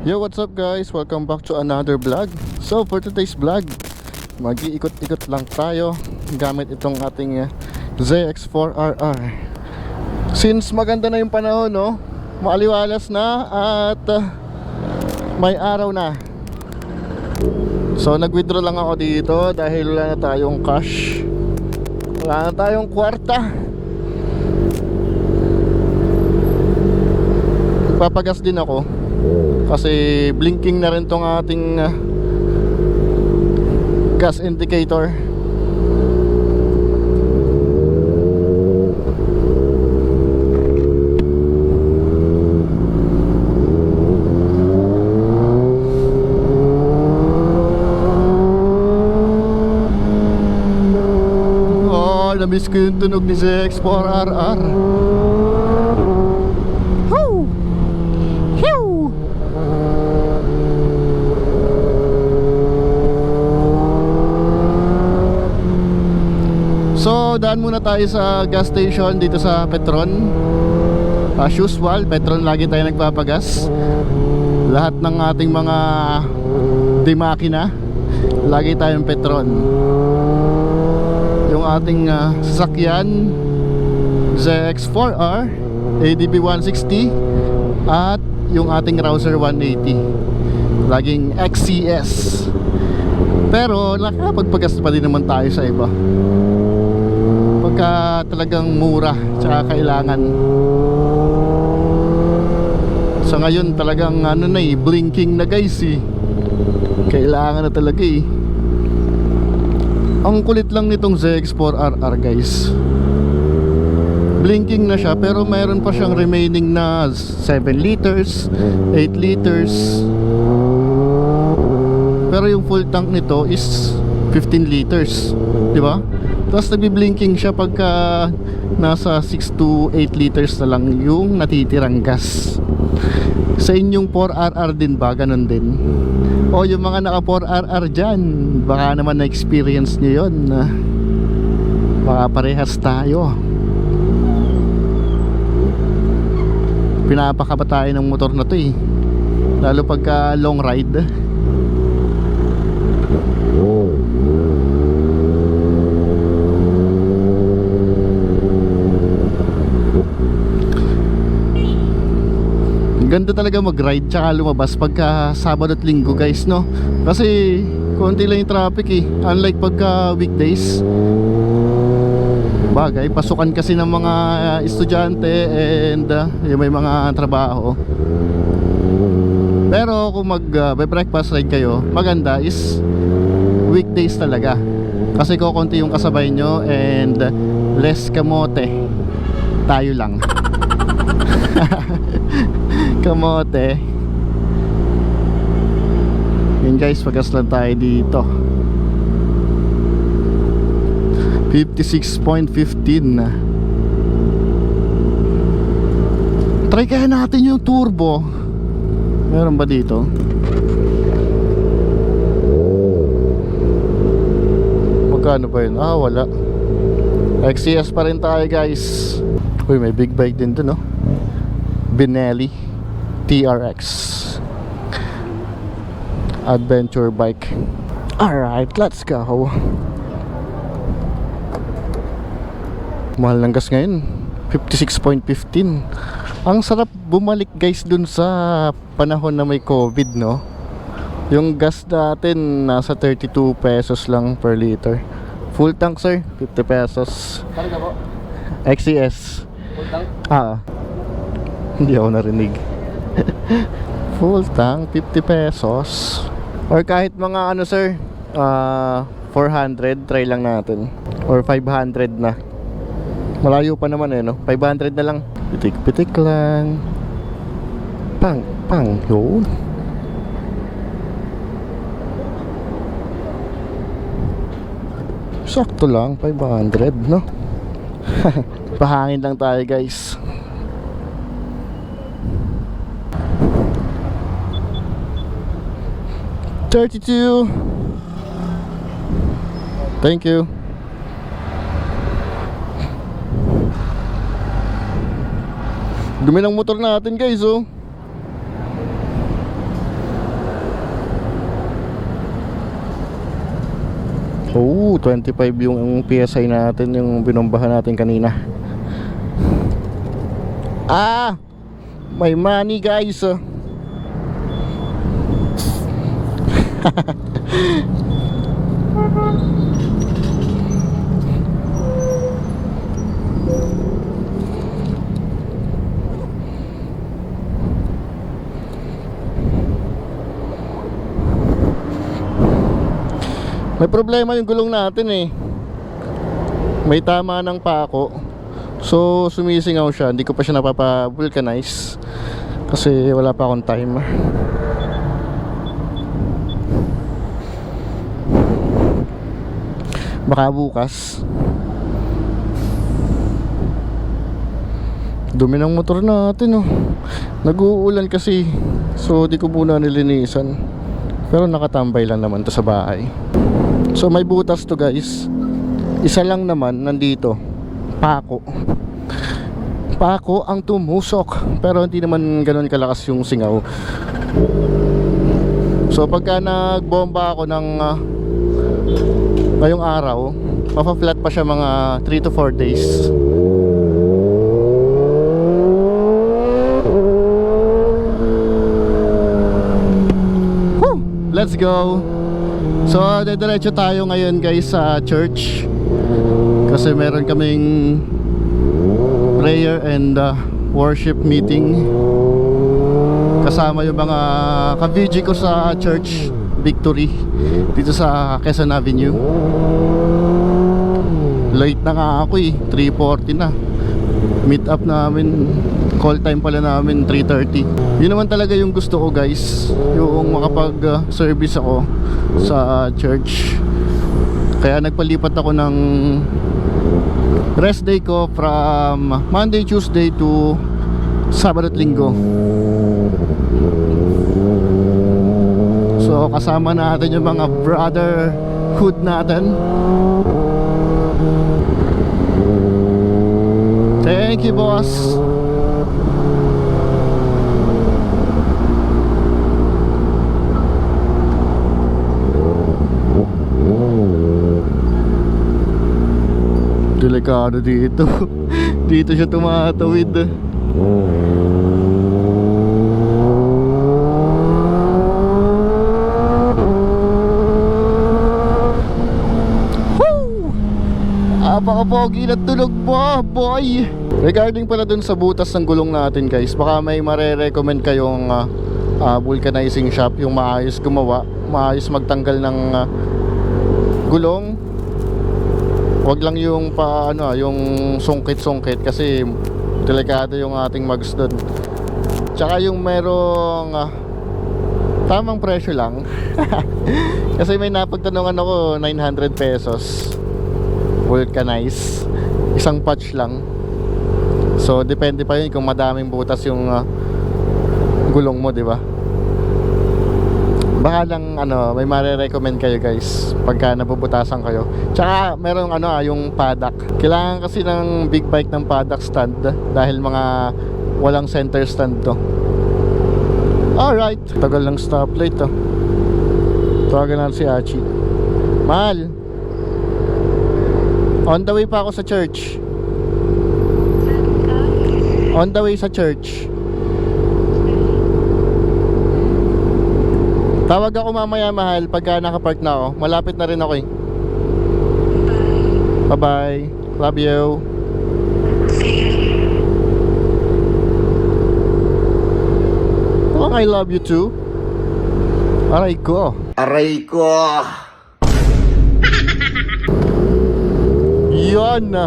Yo, what's up guys? Welcome back to another vlog. So, for today's vlog, mag-iikot-ikot lang tayo gamit itong ating uh, ZX4RR. Since maganda na yung panahon, no? Maaliwalas na at uh, may araw na. So, nag-withdraw lang ako dito dahil wala na tayong cash. Wala na tayong kwarta. Papagas din ako kasi blinking na rin tong ating uh, gas indicator Oh, namiss ko yung tunog ni ZX4RR. Woo! Phew! So, daan muna tayo sa gas station dito sa Petron. As usual, Petron lagi tayo nagpapagas. Lahat ng ating mga di makina, lagi tayong Petron. Yung ating ah, sasakyan, ZX4R, ADB 160, at yung ating Rouser 180. Laging XCS. Pero nakapagpagas pa din naman tayo sa iba pagka talagang mura tsaka kailangan. Sa ngayon talagang ano na eh blinking na guys eh. Kailangan na talaga eh. Ang kulit lang nitong ZX4RR guys. Blinking na siya pero mayroon pa siyang remaining na 7 liters 8 liters. Pero yung full tank nito is 15 liters di ba tapos nagbi-blinking siya pagka nasa 6 to 8 liters na lang yung natitirang gas. Sa inyong 4RR din ba? Ganun din. O yung mga naka 4RR dyan, baka naman na-experience nyo yun. Baka parehas tayo. Pinapakaba tayo ng motor na to eh. Lalo pagka long ride. Ganda talaga mag-ride tsaka lumabas pagka Sabado at Linggo guys no? Kasi konti lang yung traffic eh. Unlike pagka weekdays. Bagay, pasukan kasi ng mga uh, estudyante and uh, yung may mga trabaho. Pero kung mag uh, breakfast ride kayo Maganda is weekdays talaga. Kasi kukunti yung kasabay nyo and uh, less kamote. Tayo lang kamote. Yun guys pagas lang tayo dito. 56.15 try kaya natin yung turbo. Meron ba dito? Magkano ba yun? Ah wala. XCS pa rin tayo guys. Uy may big bike din dun no Benelli TRX adventure bike. Alright let's go. Mahal ng gas ngayon. 56.15 ang sarap bumalik guys dun sa panahon na may covid no? Yung gas natin nasa 32 pesos lang per liter. Full tank sir 50 pesos. Talaga po? XCS Full tank? ah. Hindi ako narinig. Full tank, 50 pesos. Or kahit mga ano sir, ah 400, try lang natin. Or 500 na. Malayo pa naman eh, no? 500 na lang. Pitik-pitik lang. Pang, pang, yun. Sakto lang, 500, no? Pahangin lang tayo guys. 32 thank you. Dumi ng motor natin guys oh. Oh, 25 yung, yung PSI natin Yung binombahan natin kanina. Ah! May money guys oh. May problema yung gulong natin eh. May tama ng pako. So sumisingaw siya, hindi ko pa siya napapa-vulcanize kasi wala pa akong time. Baka bukas. Dumi ng motor natin oh. Nag-uulan kasi. So di ko muna nilinisan. Pero nakatambay lang naman to sa bahay. So may butas to guys. Isa lang naman nandito. Pako. Pako ang tumusok. Pero hindi naman ganun kalakas yung singaw. So pagka nagbomba ako ng ah, ngayong araw, mapa-flat pa siya mga 3 to 4 days. Woo! Let's go! So, dediretso tayo ngayon guys sa church Kasi meron kaming prayer and uh, worship meeting Kasama yung mga ka-VG ko sa church Victory Dito sa Quezon Avenue. Late na nga ako eh 3.40 na. Meet up namin Call time pala namin 3.30 Yun naman talaga yung gusto ko guys. Yung makapag-service ako sa church. Kaya nagpalipat ako ng rest day ko from Monday, Tuesday to Sabado at Linggo Kasama natin yung mga brotherhood natin. Thank you boss. Delikado dito. Dito siya tumatawid Apaka-pogi na tunog mo, boy! Regarding pala dun sa butas ng gulong natin guys Baka may mare-recommend kayong ah, ah, vulcanizing shop Yung maayos gumawa Maayos magtanggal ng ah, gulong Wag lang yung pa ano, ah, yung sungkit-sungkit kasi delikado yung ating mags doon. Tsaka yung merong ah, tamang presyo lang. kasi may napagtanungan ako 900 pesos. Vulcanize. Isang patch lang. So depende pa yun kung madaming butas yung ah, gulong mo, di ba? Baka lang ano, may mare-recommend kayo guys pagka nabubutasan kayo. Tsaka merong ano ah, yung paddock. Kailangan kasi ng big bike ng paddock stand dahil mga walang center stand to. Alright, tagal ng stoplight to. Tawagan natin si Achi. Mahal. On the way pa ako sa church. On the way sa church. Tawag ako mamaya mahal pagka nakapark na ako. Malapit na rin ako eh. Bye-bye. Love you. Oh, I love you too. Aray ko. Aray ko! Na.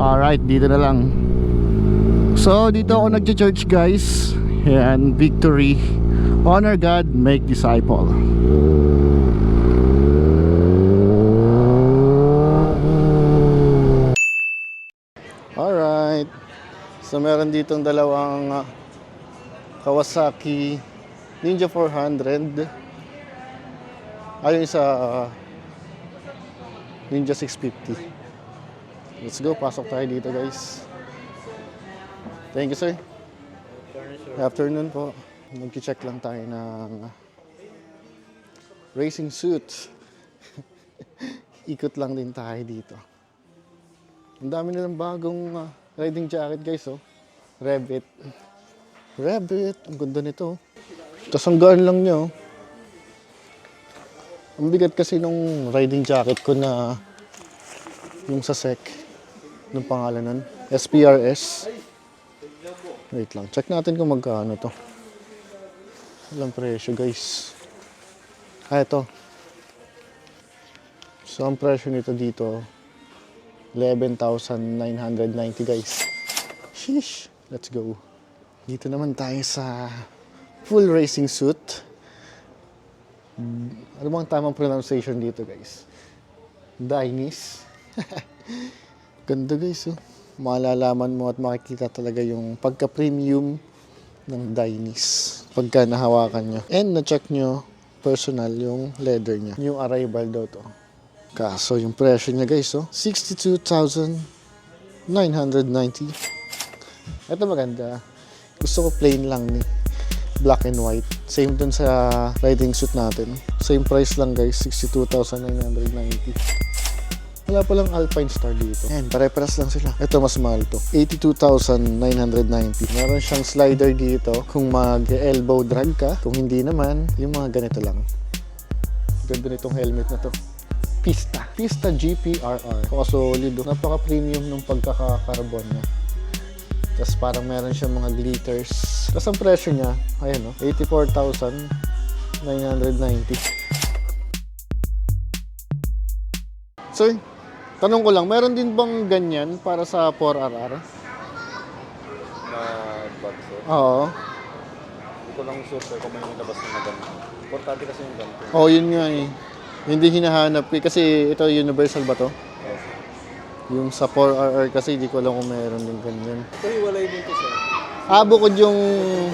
Alright, dito na lang. So, dito ako nagcha-church guys. Yan, victory. Honor God, make disciple. Alright. So meron ditong dalawang ah, Kawasaki Ninja 400. Ayun sa ah, Ninja 650. Let's go, pasok tayo dito guys. Thank you sir. Afternoon po. Magki-check lang tayo ng racing suit. Ikot lang din tayo dito. Ang dami nilang bagong ah, riding jacket guys oh. Revit. Revit. Ang ganda nito. oh. Tapos ang gaan lang niya oh. Ang bigat kasi nung riding jacket ko na yung sa SEC. Nung pangalan nun. SPRS. Wait lang. Check natin kung magkano to. Walang presyo guys. Ah, ito. So, ang presyo nito dito, 11,990 guys. Sheesh. Let's go. Dito naman tayo sa full racing suit. Ano bang tamang pronunciation dito guys? Dainis. Ganda guys oh. Malalaman mo at makikita talaga yung pagka-premium ng Dainis pagka nahawakan nyo. And na-check nyo personal yung leather niya. Yung arrival daw to. Kaso yung presyo niya guys oh, 62,990. Ito maganda. Gusto ko plain lang ni black and white. Same dun sa riding suit natin. Same price lang guys, 62,990. Wala palang Alpine Star dito. Ayan, pare-paras lang sila. Ito mas mahal to. 82,990. Meron siyang slider dito kung mag-elbow drag ka. Kung hindi naman, yung mga ganito lang. Ganda nitong helmet na to. Pista. Pista GPRR. Napaka-solid. oh. Napaka-premium ng pagkaka-carbon niya. Tapos parang meron siyang mga glitters. Tapos ang presyo niya, ayan oh, 84,990. Sir, tanong ko lang, meron din bang ganyan para sa 4RR? na bag sir. Oo. Hindi ko lang sure kung may nilabas na ganito. Importante kasi yung ganito. Oo, yun nga eh. Hindi hinahanap eh. Kasi ito universal ba to? Yes. Yung sa 4RR kasi hindi ko alam kung meron din ganyan. Ito hiwalay dito sir. Ah, bukod yung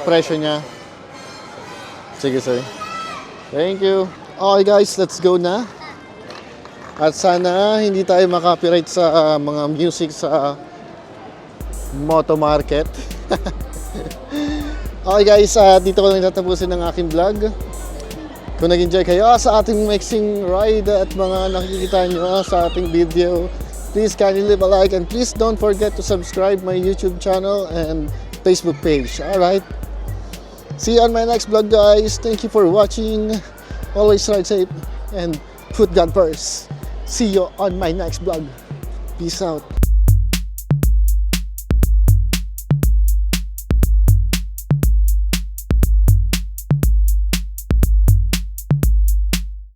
presyo niya. Sige, sir. Thank you. Okay, guys, let's go na. At sana hindi tayo makapiright sa ah, mga music sa Moto Market. okay, guys, ah, dito ko lang tatapusin ang aking vlog. Kung nag-enjoy kayo ah, sa ating mixing ride at mga nakikita nyo ah, sa ating video, please kindly leave a like and please don't forget to subscribe my YouTube channel and Facebook page. Alright? See you on my next vlog, guys. Thank you for watching. Always ride safe and put God first. See you on my next vlog. Peace out.